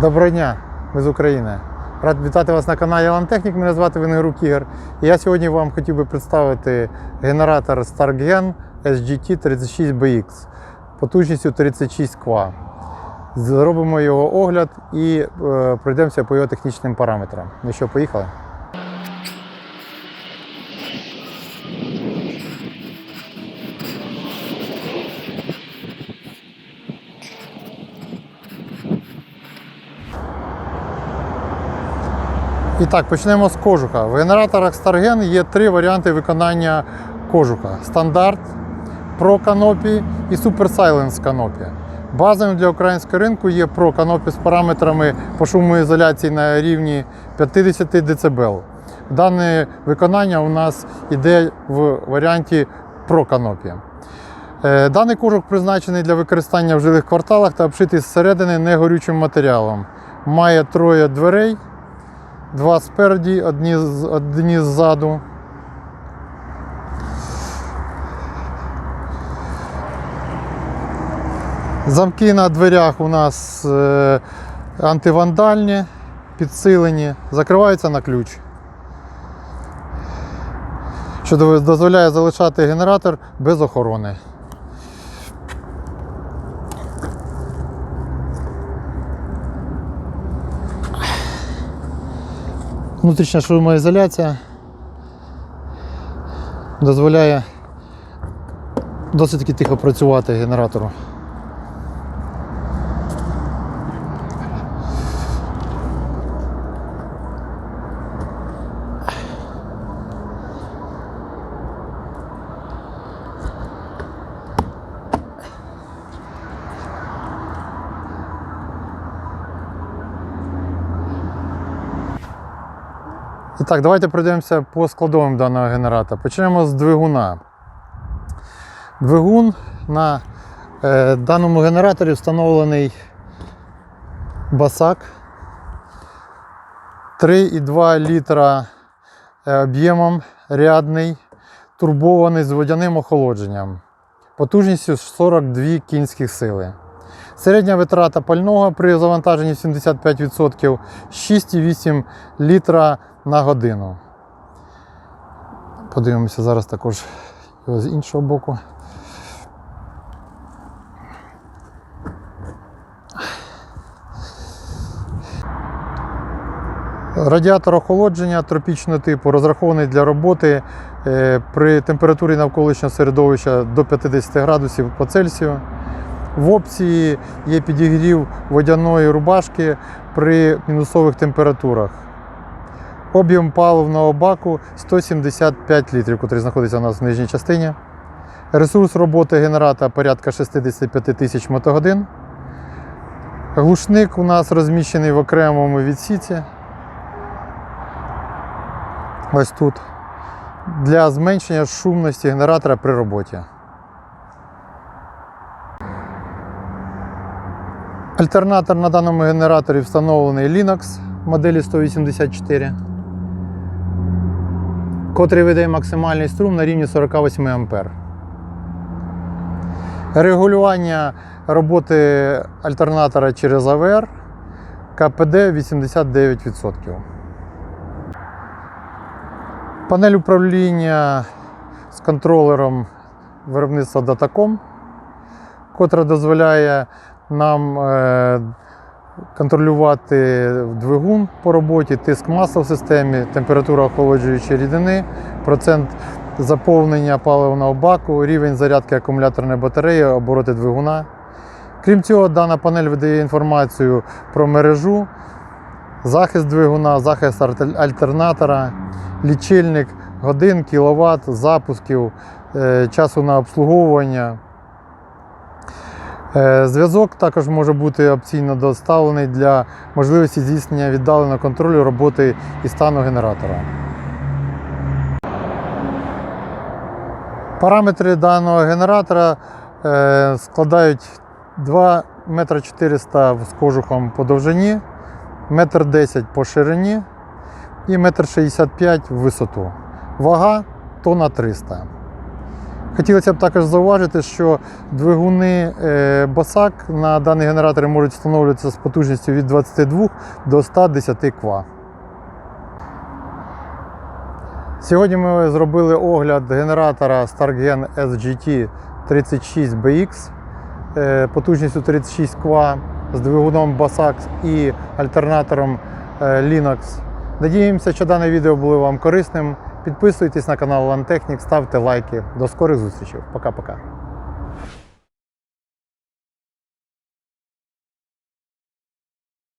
Доброго дня, ми з України. Рад вітати вас на каналі Лантехнік. Мене звати Венгерук Ігор. І я сьогодні вам хотів би представити генератор StarGen SGT 36BX потужністю 36 кВт. Зробимо його огляд і е, пройдемося по його технічним параметрам. Ну що, поїхали? І так, почнемо з кожуха. В генераторах Stargen є три варіанти виконання кожуха: стандарт, Pro Canopy і Super Silence Canopy. Базовим для українського ринку є Pro Canopy з параметрами по шумоізоляції на рівні 50 дБ. Дане виконання у нас йде в варіанті Pro Canopy. Е, Даний кожух призначений для використання в жилих кварталах та обшитий зсередини негорючим матеріалом. Має троє дверей, два спереді, одні, одні ззаду. Замки на дверях у нас е, антивандальні, підсилені, закриваються на ключ. Що дозволяє залишати генератор без охорони. Внутрішня шумоізоляція дозволяє досить таки тихо працювати генератору. І так, давайте пройдемося по складовим даного генератора. Почнемо з двигуна. Двигун на е, даному генераторі встановлений басак 3,2 літра е, об'ємом рядний, турбований з водяним охолодженням. Потужністю 42 кінських сили. Середня витрата пального при завантаженні 75% 6,8 літра на годину. Подивимося зараз також його з іншого боку. Радіатор охолодження тропічного типу розрахований для роботи е, при температурі навколишнього середовища до 50 градусів по Цельсію. В опції є підігрів водяної рубашки при мінусових температурах. Об'єм паливного баку 175 літрів, який знаходиться у нас в нижній частині. Ресурс роботи генератора порядка 65 тисяч мотогодин. Глушник у нас розміщений в окремому відсіці. Ось тут. Для зменшення шумності генератора при роботі. Альтернатор на даному генераторі встановлений Linux моделі 184, котрий видає максимальний струм на рівні 48 А. Регулювання роботи альтернатора через АВР КПД 89%. Панель управління з контролером виробництва Datacom, котра дозволяє нам е, контролювати двигун по роботі, тиск масла в системі, температура охолоджуючої рідини, процент заповнення паливного баку, рівень зарядки акумуляторної батареї, обороти двигуна. Крім цього, дана панель видає інформацію про мережу, захист двигуна, захист альтернатора, лічильник годин, кіловат, запусків, е, часу на обслуговування. Е, Зв'язок також може бути опційно доставлений для можливості здійснення віддаленого контролю роботи і стану генератора. Параметри даного генератора е, складають 2 метра 400 з кожухом по довжині, 1,10 м по ширині і 1,65 м в висоту. Вага тонна 300. Хотілося б також зауважити, що двигуни е, Басак на дані генератори можуть встановлюватися з потужністю від 22 до 110 кВт. Сьогодні ми зробили огляд генератора Stargen SGT 36BX е, потужністю 36 кВт з двигуном Basak і альтернатором е, Linux. Надіємося, що дане відео було вам корисним. Підписуйтесь на канал Лантехнік, ставте лайки. До скорих зустрічей. Пока-пока.